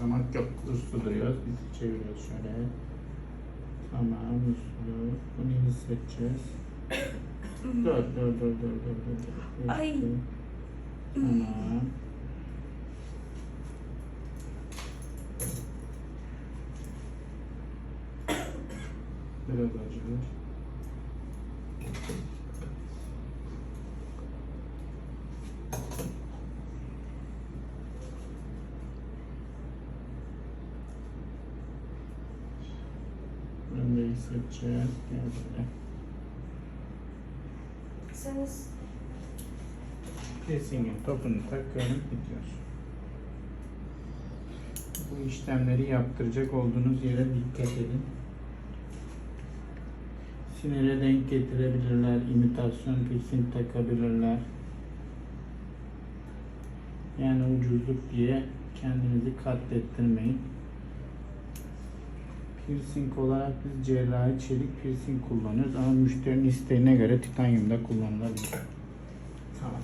zaman çok uslu duruyoruz. Biz çeviriyoruz şöyle. Tamam uslu. Bunu hissedeceğiz. dur dur dur dur dur dur. dur. Ay. Tamam. Biraz acılır. Ben de hissedeceğiz. Gel böyle. Seniz topunu takıyorum gidiyor. Bu işlemleri yaptıracak olduğunuz yere dikkat edin. Sinire denk getirebilirler, imitasyon piercing takabilirler. Yani ucuzluk diye kendinizi katlettirmeyin piercing olarak biz cerrahi çelik piercing kullanıyoruz ama müşterinin isteğine göre titanyum da kullanılabilir. Tamam.